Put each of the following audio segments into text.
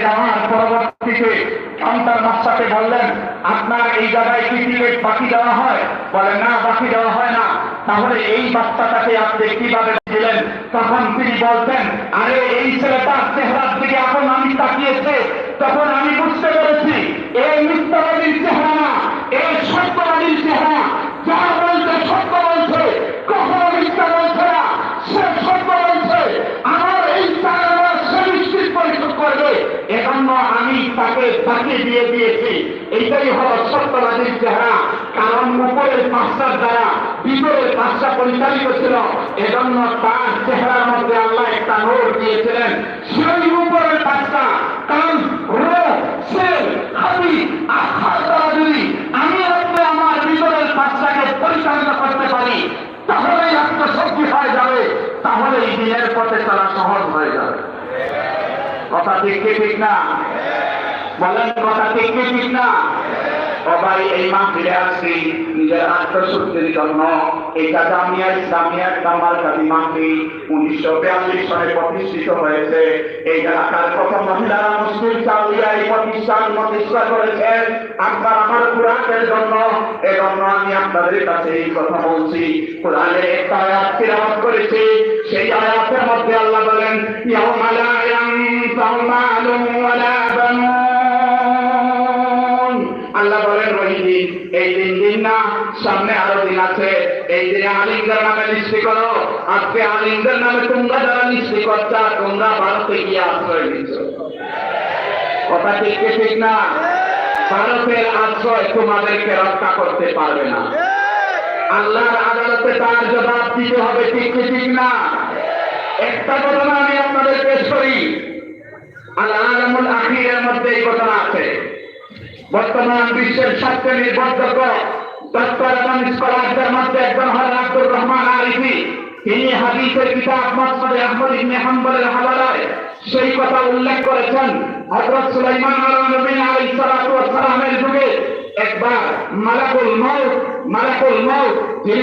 যাওয়ার পরবর্তীতে সন্তান মাস্টারকে বললেন, আপনার এই জায়গায় কি টিকিট বাকি দেওয়া হয়? বলে, না, বাকি দেওয়া হয় না। তাহলে এই বাচ্চাটাকে আপনি কীভাবে দিলেন? তখন তিনি বলতেন, আরে, এই ছেলেটার চেহারার দিকে এখন আমি তাকিয়েছে। তখন আমি বুঝতে পেরেছি, এই মিথ্যাবাদীর চেহারা তাকে বাকি দিয়ে দিয়েছি। এইটাই হলো সত্যবাদীর চেহারা। কারণ উপরের পাঁচটার দ্বারা ভিতরের পাঁচটা পরিচালিত ছিল। এজন্য তার চেহারার মধ্যে আল্লাহ একটা নোট দিয়েছিলেন। সেই উপরের পাঁচটা কারণ আমি আপনি আমার ভিতরের পাঁচটাকে পরিচালিত করতে পারি, তাহলেই আত্মশক্তি হয়ে যাবে। তাহলে এই দিনের পথে তারা সহজ হয়ে যাবে। কথা ঠিক ঠিক না? বলেন কথা ঠিক ঠিক না? সবাই এই মা ফিরে আসছি নিজের আত্মশক্তির জন্য। এটা জামিয়া ইসলামিয়া কামাল কাদি মাহফি উনিশশো বিয়াল্লিশ সালে প্রতিষ্ঠিত হয়েছে। এই এলাকার প্রথম মহিলারা মুসলিম চাউলিয়া এই প্রতিষ্ঠান প্রতিষ্ঠা করেছেন। আপনার আমার কোরআনের জন্য। এজন্য আমি আপনাদের কাছে এই কথা বলছি। কোরআনের একটা আয়াত তিলাওয়াত করেছি। সেই আয়াতের মধ্যে আল্লাহ বলেন, ইয়াউমা লা ইয়ানফাউ মালুন ওয়ালা বানুন। এই দিন দিন না, সামনে আরও দিন আছে। এই দিনে আলিমদের নামে লিস্টি করো। আজকে আলিমদের নামে তোমরা যারা লিস্টি করছা, তোমরা ভারতে গিয়ে আশ্রয় দিচ্ছ কথা ঠিক ঠিক না? ভারতের আশ্রয় তোমাদেরকে রক্ষা করতে পারবে না। আল্লাহর আদালতে তার জবাব দিতে হবে, ঠিক ঠিক না? একটা ঘটনা আমি আপনাদের পেশ করি। আল্লাহ আলমুল আখিরের মধ্যে এই ঘটনা আছে। বর্তমান বিশ্বের সবচেয়ে নির্ভরযোগ্য ডক্টর এবং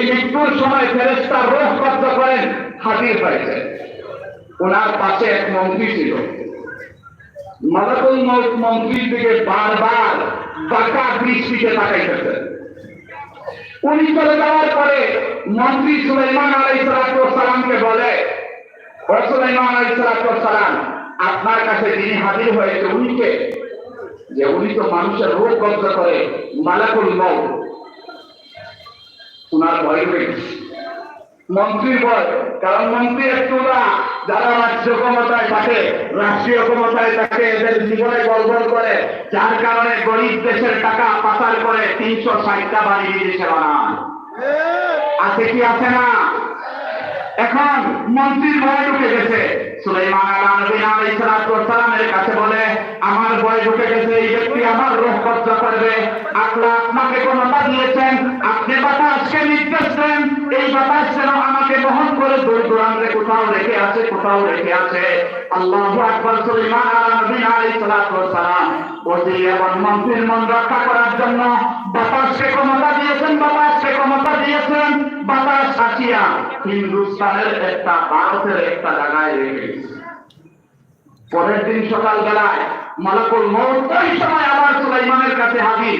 মৃত্যুর সময় ফেরেশতার রূহ করেন, হাজির হয়েছে ওনার পাশে এক মন্ত্রী ছিল। মালাকুল মউত মন্ত্রীর দিকে বারবার বাঁকা দৃষ্টিতে তাকাইতেছে। উনি চলে যাওয়ার পরে মন্ত্রী সুলাইমান আলাইসালামকে বলে, ও সুলাইমান আলাইসালাম আপনার কাছে যিনি হাজির হয়েছে উনিকে যে উনি তো মানুষের রোগ কব্জ করে মালাকুল মউত। উনার ভয় হয়েছে মন্ত্রীর বয় কারণ মন্ত্রী একটু না, যারা রাজ্য ক্ষমতায় থাকে রাষ্ট্রীয় ক্ষমতায় থাকে, এদের জীবনে গড়বড় করে, যার কারণে গরিব দেশের টাকা পাচার করে তিনশো ষাটটা বাড়ি বিদেশে বানান আছে কি আছে না? এখন মন্ত্রীর ভয় ঢুকে গেছে। সুলাইমান কাছে বলে, আমার ভয় ঢুকে গেছে, এই ব্যক্তি আমার করবে। আপনাকে ক্ষমতা দিয়েছেন, আপনি বাতাসকে নির্দেশ দেন। এই বাতাস যেন আমাকে বহন করে দূর দূরান্তে কোথাও রেখে আছে, কোথাও রেখে আছে। আল্লাহু আকবার, সুলাইমান এবং মন্ত্রীর মন রক্ষা করার জন্য বাতাসকে ক্ষমতা দিয়েছেন বাতাসকে ক্ষমতা দিয়েছেন বাতাস সাথিয়া। হিন্দুস্তানের একটা, ভারতের একটা জায়গায় রেখে পরের দিন সকাল বেলায় মালাকুল মৌত ওই সময় আবার সুলাইমানের কাছে হাজির।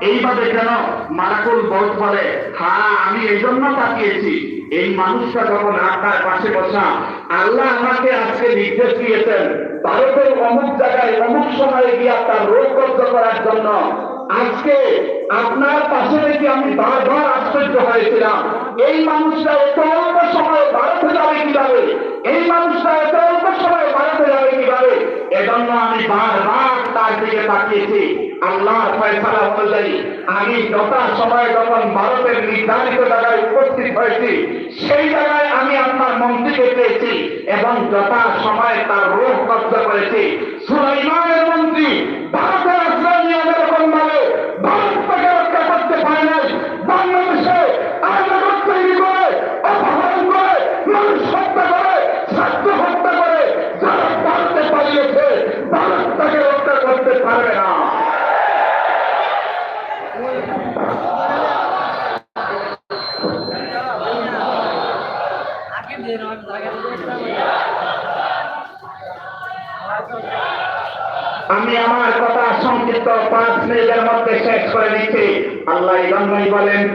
এইভাবে কেন মালাকুল বহুত বলে? হ্যাঁ আমি এই জন্য তাকিয়েছি এই মানুষটা যখন আপনার পাশে বসা, আল্লাহ আমাকে আজকে নির্দেশ দিয়েছেন, ভারতের অমুক জায়গায়, অমুক সময়ে গিয়ে তার রোগ কব্জ করার জন্য। আজকে আপনার পাশে রেখে আমি বারবার আশ্চর্য হয়েছিলাম। এই মানুষটা এত অল্প সময় ভারতে যাবে কীভাবে? এই মানুষটা এত অল্প সময় ভারতে যাবে কীভাবে? এজন্য আমি বারবার তার দিকে তাকিয়েছি। আল্লাহর ফয়সালা অনুযায়ী। আমি যথা সময় যখন ভারতের নির্ধারিত জায়গায় উপস্থিত হয়েছি, সেই জায়গায় আমি আপনার মন্ত্রীকে পেয়েছি এবং যথা সময় তার রোগ কব্জ করেছি। সুলাইমানের মন্ত্রী ভারতের আশ্রয় নিয়ে ভাবে ভারত তাকে রক্ষা করতে পারে নাই বাংলাদেশে আইনাগর তৈরি করে অপহরণ করে মানুষ হত্যা করে স্বাস্থ্য হত্যা আমি আমার কথা সংক্ষিপ্ত পাঁচ মিনিটের মধ্যে শেষ করে দিচ্ছি। আল্লাহ এই বলেন।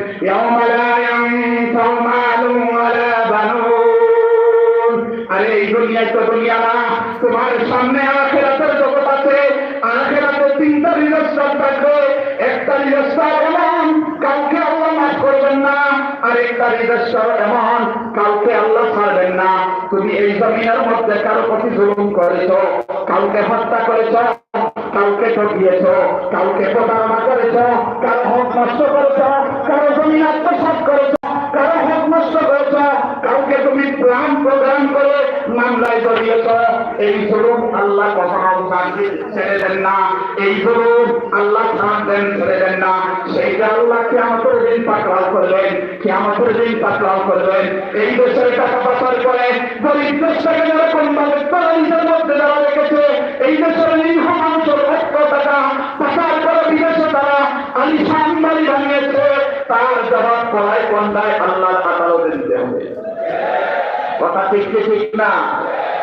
আরে, এই দুনিয়ায় তো দুনিয়া না। তোমার সামনে আখেরাতের জগৎ আছে। আখেরাতে তিনটা নিরস্তার থাকবে। একটা নিরস্তার এমন কাউকে মাফ করবেন না আর একটা নিরস্তার এমন, কাউকে আল্লাহ ছাড়বেন না। তুমি এই জমিনের মধ্যে কারও প্রতি জুলুম করেছ, কাউকে হত্যা করেছ, কাউকে ঠকিয়েছ, কাউকে প্রতারণা করেছ, কারও হক নষ্ট করেছ, কারও জমি আত্মসাত করেছ, কারও হক নষ্ট করেছ, কাউকে তুমি প্রাণ প্রদান করে মামলায় জড়িয়েছ। এই জুলুম আল্লাহ কখনো ছেড়ে দেন না। এই জুলুম আল্লাহ ছাড় দেন ছেড়ে দেন না। সেইটা আল্লাহ কেমতের দিন পাকড়াও করবেন কেমতের দিন পাকড়াও করবেন। এই দেশের টাকা পাচার করে গরিব দেশটাকে যেরকম ভাবে নিজের মধ্যে যারা রেখেছে, এই দেশের নিরীহ মানুষের লক্ষ টাকা পাচার করে বিদেশে তারা আলিশান বাড়ি বানিয়েছে তার জবাব করায় কন্দায় আল্লাহর আদালতে দিতে হবে। কথা ঠিক কি ঠিক না?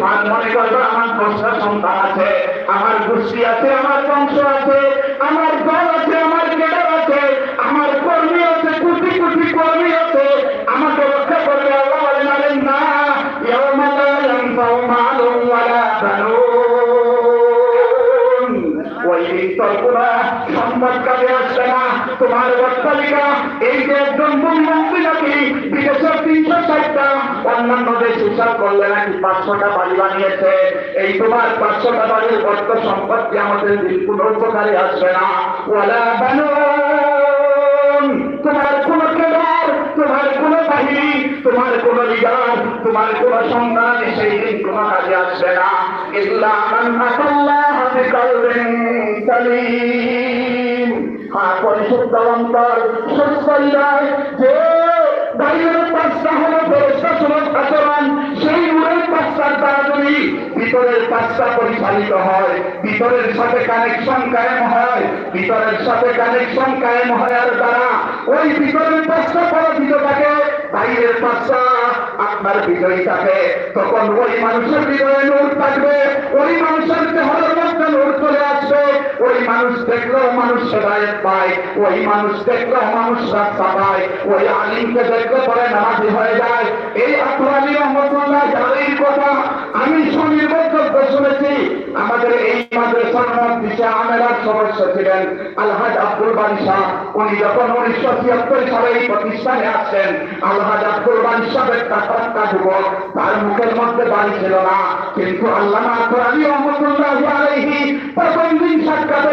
আমার দশটা আছে, আমার গোষ্ঠী আছে, আমার বংশ আছে, আমার দল আছে, আমার কর্মী আছে, কোটি কোটি কর্মী আছে, আমাকে রক্ষা করবে তোমার অট্টালিকা এই যে একজন মন্ত্রী নাকি, বিদেশের তিনশো ষাটটা অন্যান্য দেশ হিসাব করলে নাকি পাঁচশোটা বাড়ি বানিয়েছে? এই তোমার পাঁচশোটা বাড়ির অর্থ সম্পত্তি আমাদের কোনো উপকারে আসবে না। তোমার কোন কেদার তোমার কোন বাহিনী, তোমার কোন লিডার, তোমার কোন সন্তান সেই দিন কোন কাজে আসবে না। সালিম। হ্যাঁ পরিশুদ্ধ অন্তর, সুস্থ যে বাইরের পাঁচটা হলো সুরত আচরণ সেই নূরের পাঁচটার দ্বারা যদি ভিতরের পাঁচটা পরিচালিত হয়, ভিতরের সাথে কানেকশন কায়েম হয়, ভিতরের সাথে কানেকশন কায়েম হওয়ার দ্বারা ওই ভিতরের পাঁচটা পরাজিত থাকে, বাইরের পাঁচটা আপনার বিজয়ী থাকে। তখন ওই মানুষের হৃদয়ে নূর থাকবে ওই মানুষের দেহের মধ্যে নূর চলে আসবে ওই মানুষ দেখলেও মানুষ সেদায়ত পায়, ওই মানুষ দেখলেও মানুষ রাস্তা পায়, ওই আলিমকে দেখলে পরে নামাজি হয়ে যায়। এই আলী রহমতুল্লাহ জালির কথা আমি সুনির্ভরযোগ্য শুনেছি। আমাদের এই মাদ্রাসার মধ্যে আমেরার সদস্য ছিলেন আলহাজ আব্দুল বারি শাহ উনি যখন উনিশশো ছিয়াত্তর সালে এই প্রতিষ্ঠানে আসছেন, আলহাজ আব্দুল বারি সাহেবের টাকা যুবক তার মুখের মধ্যে বাড়ি ছিল না। কিন্তু আল্লাহ আলী রহমতুল্লাহ আলাইহি প্রথম দিন সাক্ষাতে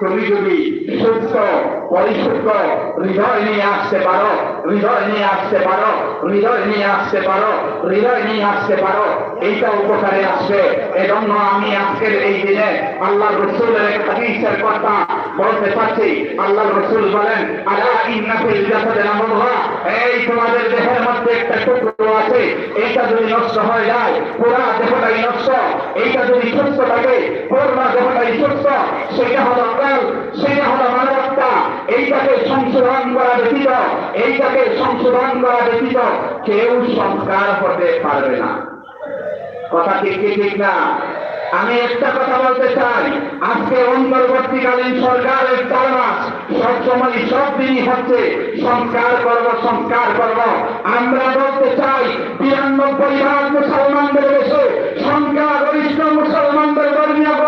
তুমি যদি সুস্থ, পরিশুদ্ধ হৃদয় নিয়ে আসতে পারো, হৃদয় নিয়ে আসতে পারো, হৃদয় নিয়ে আসতে পারো, হৃদয় নিয়ে আসতে পারো, এইটা উপকারে আসবে। এজন্য আমি আজকের এই দিনে আল্লাহ রসুলের হাদিসের কথা বলতে পারছি আল্লাহ রসুল বলেন, আলা ইন্নাফিল জাসাদে নামুল্লাহ এই তোমাদের দেহের মধ্যে একটা টুকরো আছে, এইটা যদি নষ্ট হয়ে যায়, পুরা দেহটাই নষ্ট। এইটা যদি সুস্থ থাকে পুরো দেহটাই সুস্থ। সেটা হলো হলো মানবতা। এইটাকে সংশোধন করা ব্যতীত, এইটাকে সংশোধন করা ব্যতীত কেউ সংস্কার হতে পারবে না। কথা ঠিক ঠিক না? আমি একটা কথা বলতে চাই। আজকে অন্তর্বর্তীকালীন সরকারের মাস সবসময় সব দিনই হচ্ছে সংস্কার করব সংস্কার করব। আমরা বলতে চাই, বিরানব্বই ভাগ মুসলমানদের দেশে সংখ্যাগরিষ্ঠ মুসলমানদের ধর্মীয়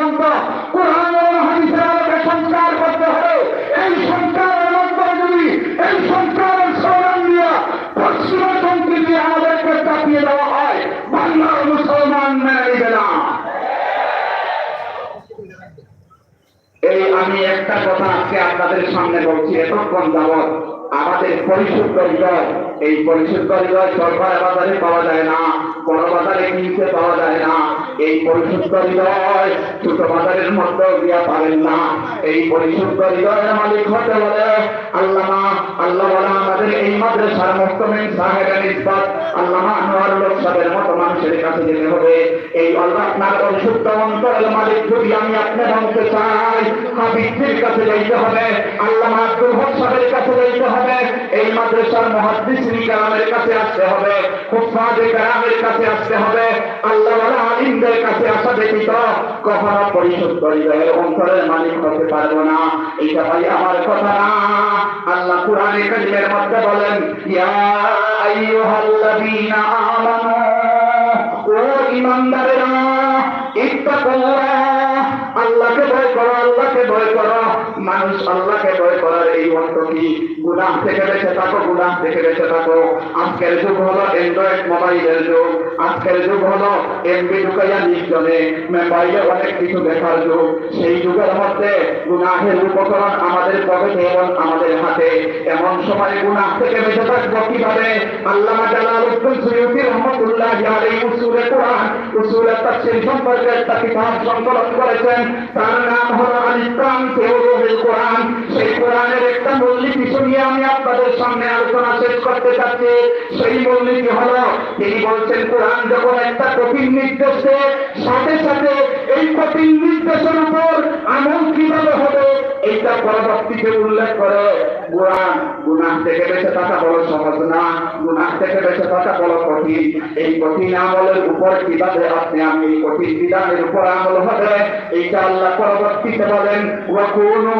আমি একটা কথা আজকে আপনাদের সামনে বলছি। এতক্ষণ যাবৎ আমাদের পরিশুদ্ধ হৃদয়, এই পরিশুদ্ধ হৃদয় সরকার বাজারে পাওয়া যায় না বড় বাজারে কিনতে পাওয়া যায় না। এই পরিশুদ্ধ হৃদয় ছোট বাজারের মধ্যে গিয়া পাবেন না। এই পরিশুদ্ধ হৃদয়ের মালিক হতে বলে আল্লাহ আল্লাহ আমাদের এই মাদ্রাসার মোস্তমিন সাহেবের ইসবাত আল্লাহ আনোয়ার লোক সাহেবের মতো মানুষের কাছে যেতে হবে। এই আল্লাহ আপনার পরিশুদ্ধ অন্তরের মালিক যদি আমি আপনি ভাঙতে চাই হাবিবের কাছে যাইতে হবে আল্লাহ আব্দুল হক সাহেবের কাছে যাইতে হবে। এই মাদ্রাসার মহাদ্দিস কালামের কাছে আসতে হবে হুফাজে কালামের কাছে আসতে হবে আল্লাহ আলিমদের কাছে আসা ব্যতীত কখনো পরিশুদ্ধ হৃদয়ের অন্তরের মালিক হতে পারব না। এইটা ভাই আমার কথা না। আল্লাহ কোরআনে কারিমের মধ্যে বলেন, ইয়া আইয়ুহাল্লাযীনা আমানু, ও ইমানদারেরা ইত্তাকুল্লাহ, আল্লাহকে ভয় করো, আল্লাহকে ভয় করো। মানুষ আল্লাহকে ভয় করার এই কি? গুনাহ থেকে বেঁচে থাকো, গুনাহ থেকে বেঁচে থাকো। আজকের যুগ হলো অ্যান্ড্রয়েড মোবাইলের যুগ। আজকের যুগ হলো এমবি ঢুকাইয়া নির্জনে। মোবাইলে অনেক কিছু দেখার যুগ। সেই যুগের মধ্যে গুনাহের উপকরণ আমাদের পকেটে এবং আমাদের হাতে। এমন সময় গুনাহ থেকে বেঁচে থাকব কীভাবে? আল্লামা জালালউদ্দিন সুয়ুতি রহমতুল্লাহ আলাইহি উসুলে কোরআন উসুলে তাফসীর সম্পর্কে একটা কিতাব সংকলন করেছেন। তার নাম হলো আল-ইসলাম ফিউরুল কোরআন, সেই কোরআনের একটা মূলনীতি শুনিয়ে আমি আপনাদের সামনে আলোচনা শেষ করতে চাচ্ছি। সেই মূলনীতি হলো, তিনি বলছেন, কোরআন যখন একটা কঠিন নির্দেশ সাথে সাথে এই কঠিন নির্দেশের উপর আমল কীভাবে হবে, এইটা পরবর্তীতে উল্লেখ করে কোরআন গুনাহ থেকে বেঁচে থাকা বড় সহজ না, গুনাহ থেকে বেঁচে থাকা বড় কঠিন। এই কঠিন আমলের উপর কীভাবে আপনি আমি এই কঠিন বিধানের উপর আমল হবে, এইটা আল্লাহ পরবর্তীতে বলেন মা সাদিকিন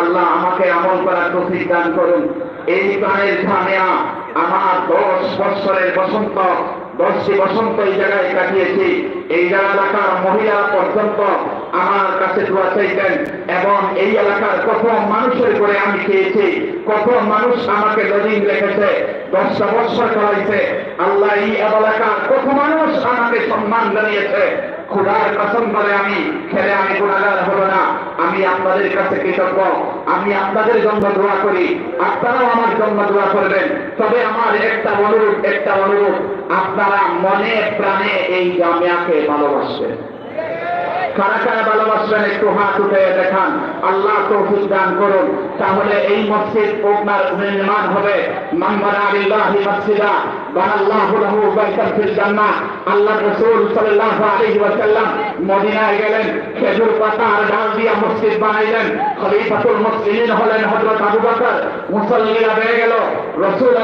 আল্লাহ আমাকে আমল করার তৌফিক দান করুন। এই গানের ঝামেয়া আমার দশ বছরের বসন্ত, দশটি বসন্ত এই জায়গায় কাটিয়েছি। এই এলাকার মহিলা পর্যন্ত আমার কাছে দোয়া চাইতেন এবং এই এলাকার কত মানুষের করে আমি খেয়েছি। কত মানুষ আমাকে নদীন রেখেছে দশটা বৎসর করাইছে আল্লাহ এই এলাকার কত মানুষ আমাকে সম্মান জানিয়েছে। খুদার কসম করে আমি খেলে আমি গুণাগার হব না। আমি আপনাদের কাছে কৃতজ্ঞ। আমি আপনাদের জন্য দোয়া করি। আপনারাও আমার জন্য দোয়া করবেন। তবে আমার একটা অনুরোধ একটা অনুরোধ। আপনারা মনে প্রাণে এই জামিয়াকে ভালোবাসবেন। কারা কারা ভালোবাসবেন, একটু হাত উঠে দেখান। আল্লাহ তৌফিক দান করুন। তাহলে এই মসজিদ আপনার নির্মাণ হবে। আলিল্লাহি মসজিদা। লাহু ফিল জান্নাহ। আল্লাহ রাসূল সাল্লাল্লাহু আলাইহি মদিনায় গেলেন। খেজুর পাতা আর ডাল মসজিদ বানাইলেন। খলিফাতুল মুসলিমিন হলেন হযরত আবু বকর। মুসল্লিরা গেল।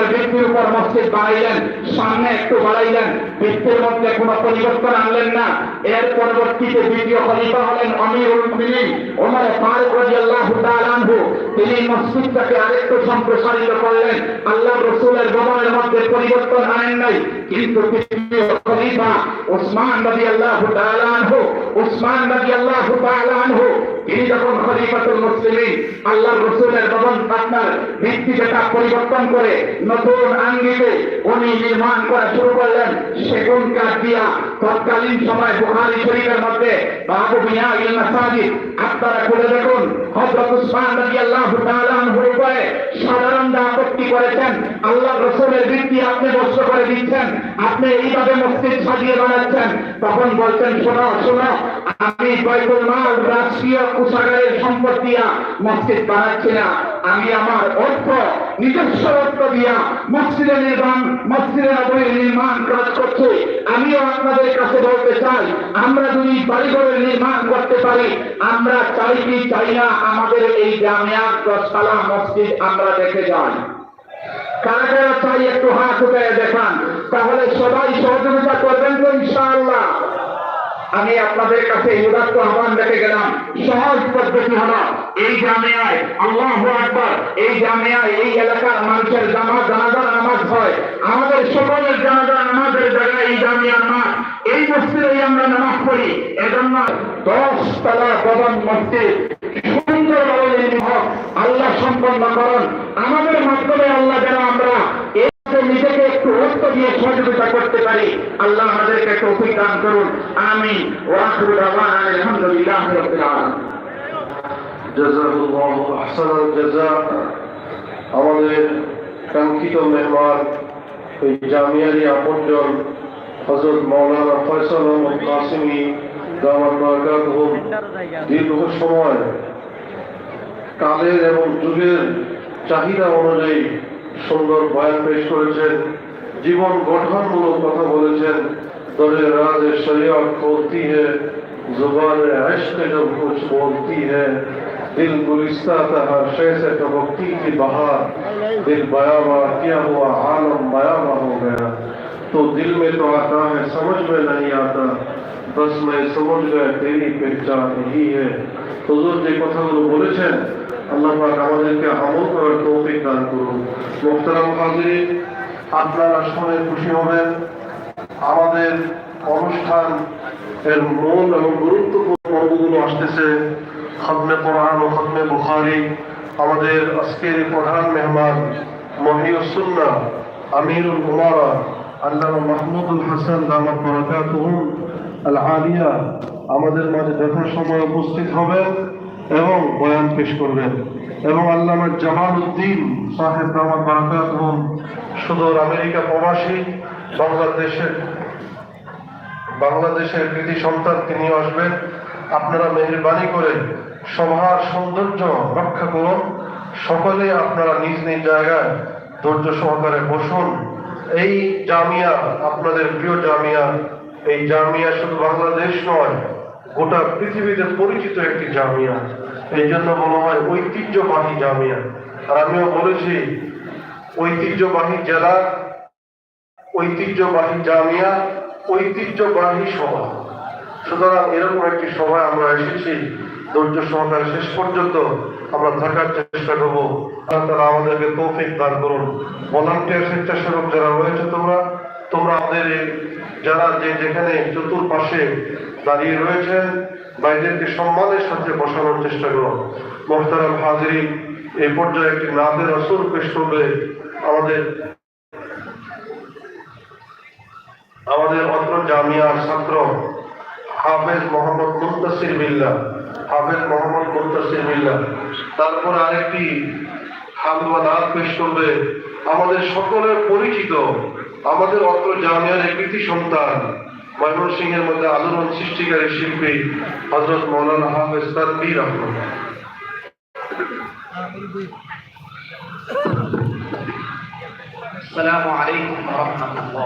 ভিত্তির উপর মসজিদ বানাইলেন। সামনে একটু বাড়াইলেন। ভিত্তির মধ্যে কোনো পরিবর্তন আনলেন না। এর পরবর্তীতে দ্বিতীয় খলিফা হলেন আমিরুল মুমিনিন ওমর ফারুক রাদিয়াল্লাহু তাআলা আনহু। তিনি মসজিদটাকে আরেকটু সম্প্রসারিত করলেন। আল্লাহ রসুলের ভবনের মধ্যে পরিবর্তন আনেন নাই। কিন্তু খলিফা উসমান রাদিয়াল্লাহু তাআলা আনহু উসমান রাদিয়াল্লাহু তাআলা আনহু, তিনি যখন খলিফাতুল মুসলিমিন আল্লাহ রসুলের ভবন আপনার ভিত্তি যেটা পরিবর্তন করে নতুন আঙ্গিকে উনি নির্মাণ করা শুরু করলেন সেগুন কাঠ দিয়া তৎকালীন সময় বুহারি শরীফের মধ্যে বাবু মিয়া ইল মাসাজিদ আপনারা খুলে দেখুন, হযরত উসমান তাআলা আনহুর উপরে সাধারণরা আপত্তি করেছেন আপনি নষ্ট করে দিচ্ছেন, আপনি এইভাবে মসজিদ সাজিয়ে বানাচ্ছেন, তখন বলছেন, শোনো শোনো, আমি কোষাগারের সম্পদ মসজিদ বানাচ্ছি না। আমি আমার অর্থ নিজস্ব অর্থ দিয়া মসজিদের নির্মাণ মসজিদের নবীর নির্মাণ কাজ করছি। আমিও আপনাদের কাছে বলতে চাই, আমরা যদি বাড়িঘরের নির্মাণ করতে পারি, আমরা চাই কি চাই না, আমাদের এই জামিয়া দশতলা মসজিদ আমরা দেখে যাই। কারা কারা চাই একটু হাত উঠে দেখান, তাহলে সবাই সহযোগিতা করবেন তো ইনশাআল্লাহ। আমি আপনাদের কাছে উদাত্ত আহ্বান রেখে গেলাম। সহজ পদ্ধতি হলো, এই জামিয়ায় আল্লাহ আকবর, এই জামিয়ায় এই এলাকার মানুষের জামাত, জানাজার নামাজ হয়। আমাদের সকলের জানাজার নামাজের জায়গায় এই জামিয়ার মাঠ এই মসজিদেই আমরা নামাজ পড়ি। এজন্য দশ তলা প্রধান মসজিদ, সুন্দরভাবে আল্লাহ সম্পন্ন করুন। আমাদের মাধ্যমে আল্লাহ যেন আমরা নিজেকে একটু অর্থ দিয়ে সহযোগিতা করতে পারি। আল্লাহ আমাদেরকে তৌফিক দান করুন। আমি আলহামদুলিল্লাহ আমাদের কাঙ্ক্ষিত মেহমান, এই জামিয়ারি আপনজন হজরত মৌলানা ফয়সাল কাসিমি দীর্ঘ সময় কালের এবং যুগের চাহিদা অনুযায়ী সুন্দর বয়ান পেশ করেছেন জীবন গঠনমূলক কথা বলেছেন দরে রাজ শরিয়ত खोलती है जुबान इश्क जब कुछ बोलती है दिल गुलिस्ता था हर शय से टपकती थी बहार दिल बयाबा किया हुआ आलम बयाबा हो गया तो दिल में तो आता है समझ में नहीं आता बस मैं समझ गया तेरी पहचान यही है হুজুর যে কথাগুলো বলেছেন আল্লাহ আমাদেরকে আমল করার তৌফিক দান করুন। মোহতারাম হাজির আপনারা শুনে খুশি হবেন। আমাদের অনুষ্ঠান এর মূল এবং গুরুত্বপূর্ণ পর্বগুলো আসতেছে। খতমে কোরআন ও খতমে বুখারি। আমাদের আজকের প্রধান মেহমান মহিউসুন্না আমিরুল উমারা আল্লাহ মাহমুদুল হাসান দামাত বরাকাতুহুম আল আলিয়া আমাদের মাঝে যথাসময়ে উপস্থিত হবেন। এবং বয়ান পেশ করবেন। এবং আল্লামা জামাল উদ্দিন সাহেব দামাত বরাকাতুহুম সুদূর আমেরিকা প্রবাসী, বাংলাদেশের বাংলাদেশের কৃতি সন্তান তিনি আসবেন। আপনারা মেহরবানি করে সভার সৌন্দর্য রক্ষা করুন। সকলে আপনারা নিজ নিজ জায়গায় ধৈর্য সহকারে বসুন। এই জামিয়া, আপনাদের প্রিয় জামিয়া, এই জামিয়া শুধু বাংলাদেশ নয় গোটা পৃথিবীতে পরিচিত একটি জামিয়া। এই জন্য বলা হয় ঐতিহ্যবাহী জামিয়া। আর আমিও বলেছি, ঐতিহ্যবাহী জেলা, ঐতিহ্যবাহী জামিয়া, ঐতিহ্যবাহী সভা। সুতরাং এরকম একটি সভায় আমরা এসেছি। ধৈর্য সহকারে শেষ পর্যন্ত আমরা থাকার চেষ্টা করব। আল্লাহ তারা আমাদেরকে তৌফিক দান করুন। ভলান্টিয়ার স্বেচ্ছাসেবক যারা রয়েছে তোমরা তোমরা আমাদের যারা যে যেখানে চতুর্পাশে দাঁড়িয়ে রয়েছেন বাইরেরকে সম্মানের সাথে বসানোর চেষ্টা করো। মোহতারাম হাজিরি, এই পর্যায়ে একটি নাদের আসর পেশ করবে আমাদের আমাদের অত্র জামিয়ার ছাত্র হাফেজ মোহাম্মদ মুন্তাসির বিল্লাহ হাফেজ মোহাম্মদ মুন্তাসির বিল্লাহ তারপর আরেকটি হামদাদ পেশ করবে আমাদের সকলের পরিচিত, আমাদের অত্র জামিয়ার এক কৃতি সন্তান। ময়মনসিংহের মধ্যে আলোড়ন সৃষ্টিকারী শিল্পী হজরত মৌলানা হাফেজ তানবীর আহমদ السلام عليكم ورحمة الله